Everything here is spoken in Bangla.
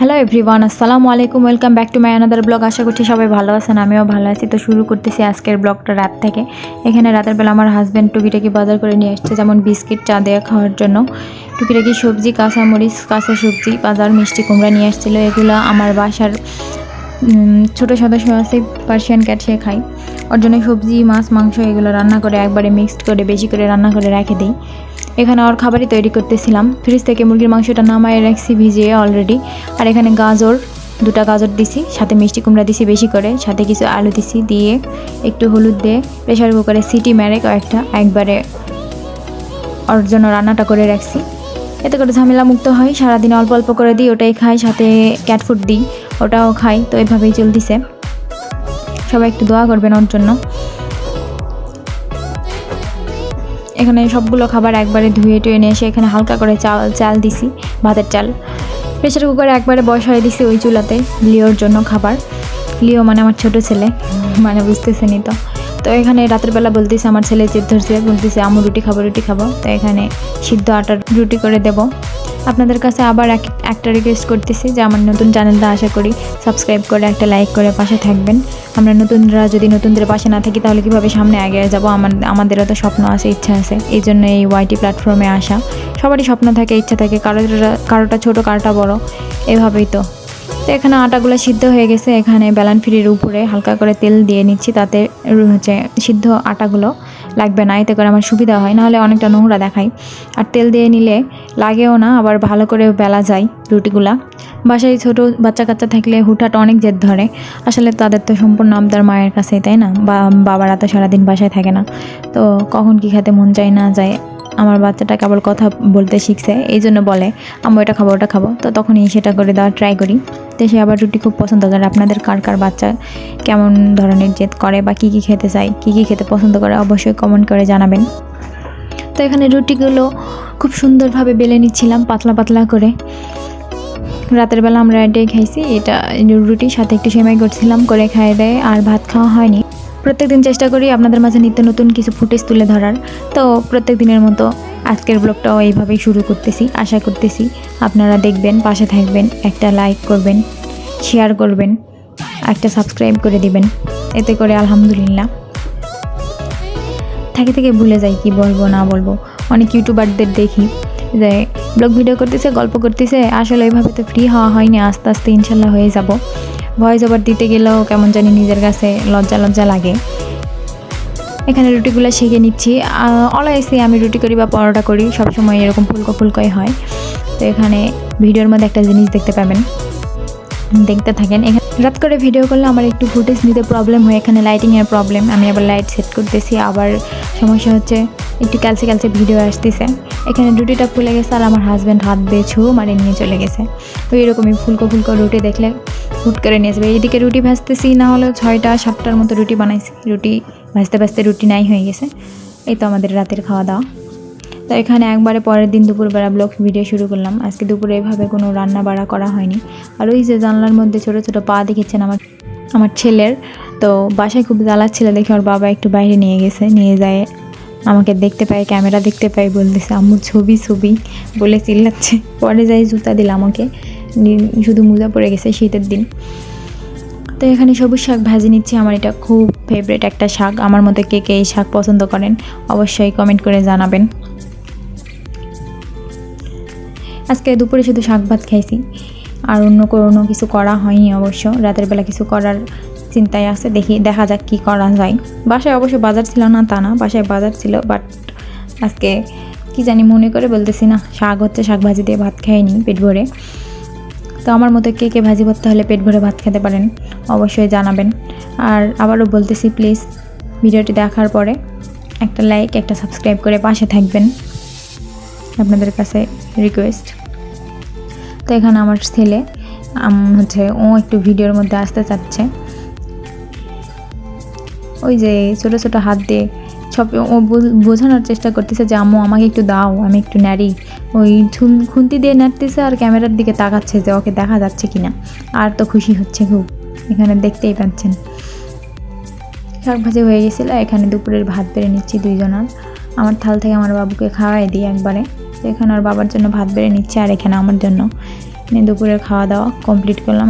হ্যালো এভরিওয়ান আসসালামু আলাইকুম welcome back to my another blog আশা করছি সবাই ভালো আছেন, আমিও ভালো আছি। তো শুরু করতেছি আজকের ব্লগটা রাত থেকে। এখানে রাতের বেলা আমার হাজব্যান্ড টুকিটাকি বাজার করে নিয়ে আসছে, যেমন বিস্কিট, চা দেওয়া খাওয়ার জন্য। টুকিটাকি সবজি, কাঁচামরিচ, কাঁচা সবজি, বাজার মিষ্টি কুমড়া নিয়ে আসছিল। এগুলো আমার বাসার ছোট সদস্য আছে পার্সিয়ান ক্যাট সে খাই ওর জন্য সবজি, মাছ, মাংস এগুলো রান্না করে একবারে মিক্সড করে, বেশি করে রান্না করে রেখে দিই। এখানে ওর খাবারই তৈরি করতেছিলাম। ফ্রিজ থেকে মুরগির মাংসটা নামায় রাখছি, ভিজিয়ে অলরেডি আর এখানে গাজর, দুটা গাজর দিছি, সাথে মিষ্টি কুমড়া দিছি বেশি করে, সাথে কিছু আলু দিছি দিয়ে একটু হলুদ দিয়ে প্রেশার কুকারে সিটি মেরে কয়েকটা, একবারে ওর জন্য রান্নাটা করে রাখছি। এতে করে ঝামেলা মুক্ত হয়, সারাদিন অল্প অল্প করে দিই, ওটাই খাই, সাথে ক্যাট ফুড দিই, ওটাও খাই, তো এভাবেই চলতেছে। সবাই একটু দোয়া করবেন ওর জন্য। এখানে সবগুলো খাবার একবারে ধুয়ে টুয়ে নিয়ে এসে এখানে হালকা করে চাল চাল দিছি, ভাতের চাল। প্রেশার কুকারে একবারে বসায় দিছি ওই চুলাতে লিওর জন্য খাবার। লিও মানে আমার ছোট ছেলে মানে বুঝতেছেনি তো। তো এখানে রাতের বেলা বলতেছে আমার ছেলে জেদ ধরছে, বলতেছে, আমু রুটি খাব রুটি খাব। তো এখানে সিদ্ধ আটার রুটি করে দেব। আপনাদের কাছে আবার এক, একটা রিকোয়েস্ট করতেছি যে আমার নতুন চ্যানেলটা আশা করি সাবস্ক্রাইব করে একটা লাইক করে পাশে থাকবেন। আমরা নতুনরা যদি নতুনদের পাশে না থাকি তাহলে কীভাবে সামনে আগে যাব? আমার, আমাদেরও তো স্বপ্ন আছে, ইচ্ছা আছে। এই জন্য এই ওয়াইটি প্ল্যাটফর্মে আসা। সবারই স্বপ্ন থাকে, ইচ্ছা থাকে কারোটা কারোটা ছোটো কারোটা বড়। এভাবেই তো। তো এখানে আটাগুলো সিদ্ধ হয়ে গেছে। এখানে বেলান ফিরির উপরে হালকা করে তেল দিয়ে নিচ্ছি। তাতে হচ্ছে সিদ্ধ আটাগুলো। লাগবে না, এতে করে আমার সুবিধা হয়। নাহলে অনেকটা নোংরা দেখায়। আর তেল দিয়ে নিলে লাগেও না, আবার ভালো করে বেলা যায় রুটিগুলা। বাসায় ছোট বাচ্চা কাচ্চা থাকলে হুটহাট অনেক জেদ ধরে। আসলে তাদের তো সম্পূর্ণ আবদার মায়ের কাছেই, তাই না? বা বাবারা তো সারাদিন বাসায় থাকে না। তো কখন কি খেতে মন চায় না যায়। আমার বাচ্চাটা কেবল কথা বলতে শিখছে, এই জন্য বলে আমি এটা খাব, ওটা খাব। তো তখনই সেটা করে দেওয়ার ট্রাই করি। তো সে আবার রুটি খুব পছন্দ করে। আপনাদের কার কার বাচ্চা কেমন ধরনের জেদ করে বা কী কী খেতে চায়, কী কী খেতে পছন্দ করে, অবশ্যই কমেন্ট করে জানাবেন। তো এখানে রুটিগুলো খুব সুন্দরভাবে বেলে নিচ্ছিলাম, পাতলা পাতলা করে। রাতের বেলা আমরা এটাই খাইছি, এটা রুটির সাথে একটু সেমাই করছিলাম, করে খাইয়ে দেয় আর ভাত খাওয়া হয়নি। প্রত্যেকদিন চেষ্টা করি আপনাদের মাঝে নিত্য নতুন কিছু ফুটেজ তুলে ধরার। তো প্রত্যেক দিনের মতো আজকের ব্লগটাও এইভাবেই শুরু করতেছি। আশা করতেছি আপনারা দেখবেন, পাশে থাকবেন, একটা লাইক করবেন শেয়ার করবেন, একটা সাবস্ক্রাইব করে দিবেন। এতে করে আলহামদুলিল্লাহ। থেকে থেকে ভুলে যাই কি বলব, না বলব। অনেক ইউটিউবারদের দেখি যে ব্লগ ভিডিও করতেছে, গল্প করতেছে, আসলে এইভাবে তো ফ্রি হওয়া হয়নি, আস্তে আস্তে ইনশাল্লাহ হয়ে যাব। ভয়েস ওভার দিতে গেলেও কেমন জানি নিজের কাছে লজ্জা লজ্জা লাগে। এখানে রুটিগুলো সেঁকে নিচ্ছি। অলওয়েসই আমি রুটি করি বা পরোটা করি, সবসময় এরকম ফুলকো ফুলকোই হয়। তো এখানে ভিডিওর মধ্যে একটা জিনিস দেখতে পাবেন। দেখতে থাকেন। এখানে রাত করে ভিডিও করলে আমার একটু ফুটেজ নিতে প্রবলেম হয়। এখানে লাইটিংয়ের প্রবলেম আমি আবার লাইট সেট করতেছি। আবার সমস্যা হচ্ছে একটু ক্যালসে ক্যালসে ভিডিও আসতেছে। এখানে রুটিটা ফুলে গেছে আর আমার হাজব্যান্ড হাত দিয়ে ছু মারে নিয়ে চলে গেছে। তো এরকমই ফুলকো ফুলকো রুটি দেখলে হুট করে নিয়ে যাবে। এইদিকে রুটি ভাজতেছি, না হলেও ছয়টা সাতটার মতো রুটি বানাইছি। রুটি ভাজতে ভাজতে রুটি নাই হয়ে গেছে। এই তো আমাদের রাতের খাওয়া দাওয়া। তো এখানে একবারে পরের দিন দুপুরবেলা ব্লগ ভিডিও শুরু করলাম। আজকে দুপুরে এভাবে কোনো রান্না বাড়া করা হয়নি। আর ওই যে জানলার মধ্যে ছোটো ছোটো পা দেখেছেন আমার আমার ছেলের? তো বাসায় খুব জ্বালাচ্ছিল দেখে ওর বাবা একটু বাইরে নিয়ে গেছে, নিয়ে যায় আমাকে দেখতে পাই ক্যামেরা দেখতে পাই বলতেছে, আম্মু, ছবি ছবি। বলে চিল্লাচ্ছে। পরে যাই জুতা দিল আমাকে। শুধু মোজা পড়ে গেছে শীতের দিন। তো এখানে সবুজ শাক ভাজি নিচ্ছি। আমার এটা খুব ফেভারিট একটা শাক। আমার মধ্যে কে কে এই শাক পছন্দ করেন, অবশ্যই কমেন্ট করে জানাবেন। আজকে দুপুরে শুধু শাক ভাত খাইছি। আর অন্য কোনো কিছু করা হয়নি অবশ্য। রাতের বেলা কিছু করার চিন্তায় আছে, দেখি, দেখা যাক কি করা যায়। বাসায় অবশ্য বাজার ছিল না তা না, বাসায় বাজার ছিল বাট আজকে কি জানি মনে করে বলতেছি না, শাক হচ্ছে শাক ভাজি দিয়ে ভাত খাইনি পেট ভরে। তো আমার মতো কে কে ভাজি ভরতে হলে পেট ভরে ভাত খেতে পারেন, অবশ্যই জানাবেন। আর আবারও বলতেছি প্লিজ ভিডিওটি দেখার পরে একটা লাইক একটা সাবস্ক্রাইব করে পাশে থাকবেন। আপনাদের কাছে রিকোয়েস্ট তো এখানে আমার ছেলে হচ্ছে ও একটু ভিডিওর মধ্যে আসতে চাচ্ছে। ওই যে ছোট ছোট হাত দিয়ে সব ও বোঝানোর চেষ্টা করতেছে যে, আম্মু, আমাকে একটু দাও, আমি একটু নাড়ি। ওই খুন্তি দিয়ে নাড়তেছে আর ক্যামেরার দিকে তাকাচ্ছে যে, ওকে দেখা যাচ্ছে কিনা? আর তো খুশি হচ্ছে খুব। এখানে দেখতেই পাচ্ছেন। শাক ভাজি হয়ে গেছিল। এখানে দুপুরের ভাত বেড়ে নিচ্ছি দুইজনার। আমার থাল থেকে আমার বাবুকে খাওয়াই দিই একবারে। তো এখানে ওর বাবার জন্য ভাত বেড়ে নিচ্ছে আর এখানে আমার জন্য। নিয়ে দুপুরের খাওয়া দাওয়া কমপ্লিট করলাম।